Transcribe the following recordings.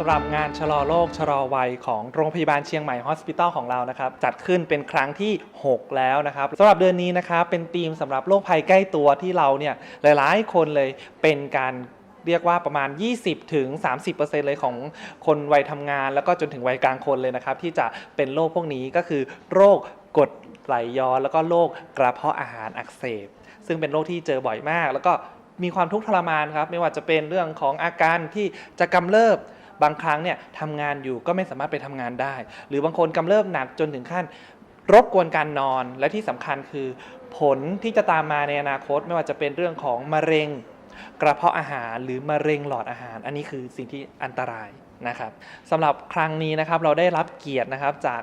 สำหรับงานชะลอโรคชะลอวัยของโรงพยาบาลเชียงใหม่ฮอสพิทอลของเรานะครับ จัดขึ้นเป็นครั้งที่ 6 แล้วนะครับสำหรับเดือนนี้นะครับ เป็นธีมสำหรับโรคภัยใกล้ตัวที่เราเนี่ยหลายๆ คนเลยเป็นการเรียกว่าประมาณ 20ถึง30%เลยของคนวัยทำงาน แล้วก็จนถึงวัยกลางคนเลยนะครับ ที่จะเป็นโรคพวกนี้ก็คือโรคกรดไหลย้อนแล้วก็โรคกระเพาะอาหารอักเสบ ซึ่งเป็นโรคที่เจอบ่อยมาก แล้วก็มีความทุกข์ทรมานครับ ไม่ว่าจะเป็นเรื่องของอาการที่จะกำเริบ บางครั้งเนี่ยทำงานอยู่ก็ไม่สามารถไปทำงานได้ หรือบางคนกำเริบหนักจนถึงขั้นรบกวนการนอนและที่สำคัญคือ ผลที่จะตามมาในอนาคตไม่ว่าจะเป็นเรื่องของมะเร็ง กระเพาะอาหารหรือมะเร็งหลอดอาหาร อันนี้คือสิ่งที่อันตรายนะครับสำหรับครั้งนี้นะครับเราได้รับเกียรตินะครับจาก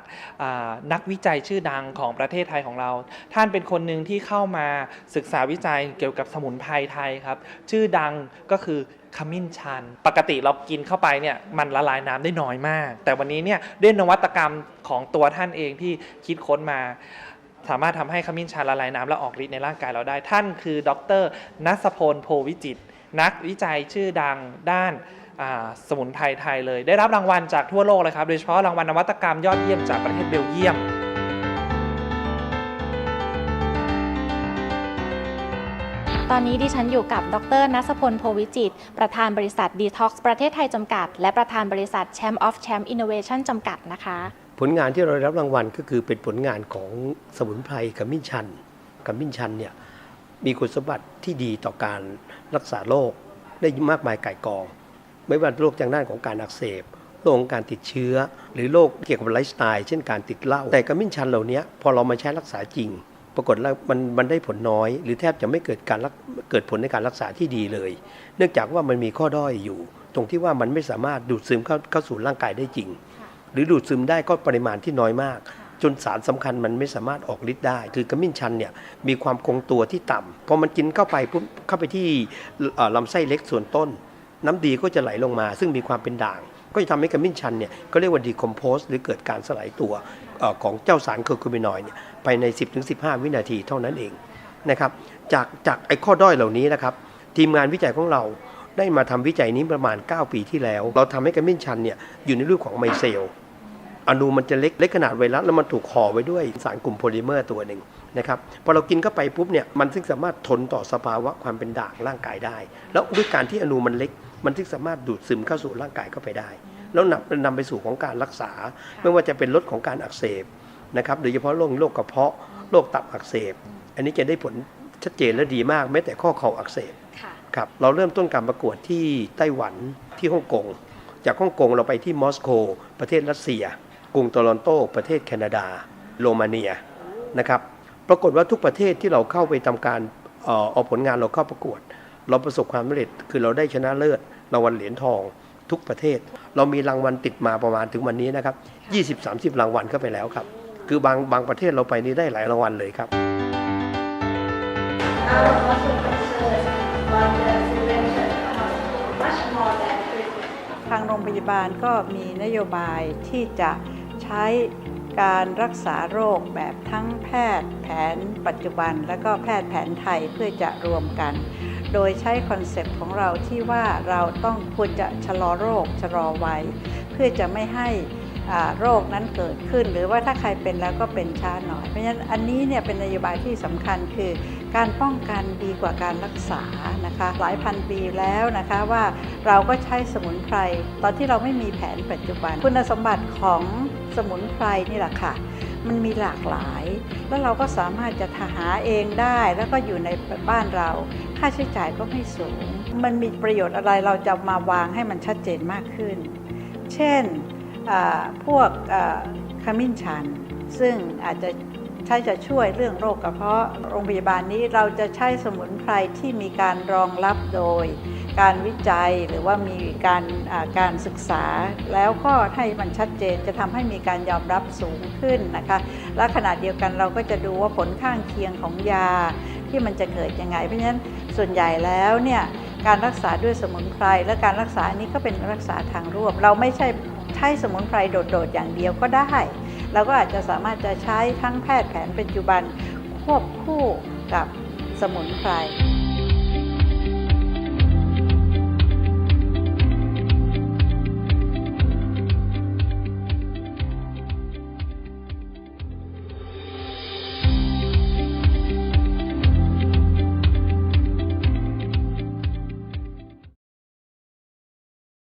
านักวิจัยชื่อดังของประเทศไทยของเรา ท่านเป็นคนหนึ่งที่เข้ามาศึกษาวิจัยเกี่ยวกับสมุนไพรไทยครับ ชื่อดังก็คือขมิ้นชัน ปกติเรากินเข้าไปเนี่ยมันละลายน้ำได้น้อยมาก แต่วันนี้เนี่ยด้วยนวัตกรรมของตัวท่านเองที่คิดค้นมา สามารถทำให้ขมิ้นชันละลายน้ำและออกฤทธิ์ในร่างกายเราได้ ท่านคือดรนัสพลโพวิจิต นักวิจัยชื่อดังด้านสมุนไพรไทยเลย ได้รับรางวัลจากทั่วโลกเลยครับ โดยเฉพาะรางวัลนวัตกรรมยอดเยี่ยมจากประเทศเบลเยียมตอนนี้ดิฉันอยู่กับ ดรนัสพลโพวิจิต ประธานบริษัท Detox ประเทศไทยจำกัด และประธานบริษัท Champ of Champ Innovation จำกัดนะคะ ผลงานที่เราได้รับรางวัลก็คือเป็นผลงานของสมุนไพรขมิ้นชันขมิ้นชันเนี่ยมีคุณสมบัติที่ดีต่อการรักษาโรคได้มากมายก่ายกอง ไม่ว่าโรคทางด้านของการอักเสบโรคของการติดเชื้อ หรือโรคเกี่ยวกับไลฟ์สไตล์เช่นการติดเหล้าแต่ขมิ้นชันเหล่านี้พอเรามาใช้รักษาจริง ปรากฏแล้วมันมันได้ผลน้อย หรือแทบจะไม่เกิดการเกิดผลในการรักษาที่ดีเลย เนื่องจากว่ามันมีข้อด้อยอยู่ ตรงที่ว่ามันไม่สามารถดูดซึมเข้าเข้าสู่ร่างกายได้จริง หรือดูดซึมได้ก็ปริมาณที่น้อยมาก จนสารสำคัญมันไม่สามารถออกฤทธิ์ได้ คือกระมิ้นชันเนี่ยมีความคงตัวที่ต่ำพอมันกินเข้าไปปุ๊บเข้าไปที่เอ่อลำไส้เล็กส่วนต้น น้ำดีก็จะไหลลงมา ซึ่งมีความเป็นด่าง ก็จะทำให้กระมิ้นชันเนี่ยก็เรียกว่าดีคอมโพสหรือเกิดการสลายตัวเอ่อของเจ้าสารเคอร์คูมินอยด์เนี่ยภายใน 10-15 วินาทีเท่านั้นเองนะครับจากจากไอ้ข้อด้อยเหล่านี้นะครับทีมงานวิจัยของเราได้มาทำวิจัยนี้ประมาณ 9 ปีที่แล้ว เราทำให้กระมิ้นชันเนี่ยอยู่ในรูปของไมเซล อนูมันจะเล็กเล็กขนาดไวรัสแล้วมันถูกห่อไว้ด้วยสารกลุ่มโพลิเมอร์ตัวหนึ่งนะครับพอเรากินเข้าไปปุ๊บเนี่ยมันซึ่งสามารถทนต่อสภาวะความเป็นด่างร่างกายได้ แล้วด้วยการที่อนูมันเล็ก มันซึ่งสามารถดูดซึมเข้าสู่ร่างกายเข้าไปได้ แล้วนำนำไปสู่ของการรักษา ไม่ว่าจะเป็นลดของการอักเสบนะครับโดยเฉพาะโรคโรคกระเพาะโรคตับอักเสบ อันนี้จะได้ผลชัดเจนและดีมากแม้แต่ข้อเข่าอักเสบค่ะครับเราเริ่มต้นการประกวดที่ไต้หวันที่ฮ่องกงจากฮ่องกงเราไปที่มอสโก ประเทศรัสเซีย กรุงโตรอนโตประเทศแคนาดา โรมาเนียนะครับปรากฏว่าทุกประเทศที่เราเข้าไปทำการเอเอาผลงานเราเข้าประกวด เราประสบความสำเร็จคือเราได้ชนะเลิศรางวัลเหรียญทอง ทุกประเทศ เรามีรางวัลติดมาประมาณถึงวันนี้นะครับ 20-30 รางวัลเข้าไปแล้วครับ คือบางบางประเทศเราไปนี่ได้หลายรางวัลเลยครับทางโรงพยาบาลก็มีนโยบายที่จะ ใช้การรักษาโรคแบบทั้งแพทย์แผนปัจจุบัน และก็แพทย์แผนไทยเพื่อจะรวมกัน โดยใช้คอนเซปต์ของเราที่ว่าเราต้องควรจะชะลอโรคชะลอวัยเพื่อจะไม่ให้โรคนั้นเกิดขึ้น หรือว่าถ้าใครเป็นแล้วก็เป็นช้าหน่อย เพราะฉะนั้นอันนี้เนี่ยเป็นนโยบายที่สำคัญคือ การป้องกันดีกว่าการรักษานะคะ หลายพันปีแล้วนะคะว่าเราก็ใช้สมุนไพร ตอนที่เราไม่มีแผนปัจจุบัน คุณสมบัติของ สมุนไพรนี่แหละค่ะ มันมีหลากหลาย แล้วเราก็สามารถจะหาเองได้แล้วก็อยู่ในบ้านเรา ค่าใช้จ่ายก็ไม่สูง มันมีประโยชน์อะไรเราจะมาวางให้มันชัดเจนมากขึ้น เช่นพวกขมิ้นชัน ซึ่งอาจจะ ใช้จะช่วยเรื่องโรคกระเพาะ โรงพยาบาลนี้เราจะใช้สมุนไพรที่มีการรองรับโดย การวิจัยหรือว่ามีการการศึกษา แล้วก็ให้มันชัดเจนจะทำให้มีการยอมรับสูงขึ้นนะคะ และขณะเดียวกันเราก็จะดูว่าผลข้างเคียงของยาที่มันจะเกิดยังไง เพราะฉะนั้นส่วนใหญ่แล้วเนี่ยการรักษาด้วยสมุนไพรและการรักษานี้ก็เป็นรักษาทางรวบเราไม่ใช่ใช้สมุนไพรโดดๆอย่างเดียวก็ได้ เราก็อาจจะสามารถจะใช้ทั้งแพทย์แผนปัจจุบันควบคู่กับสมุนไพร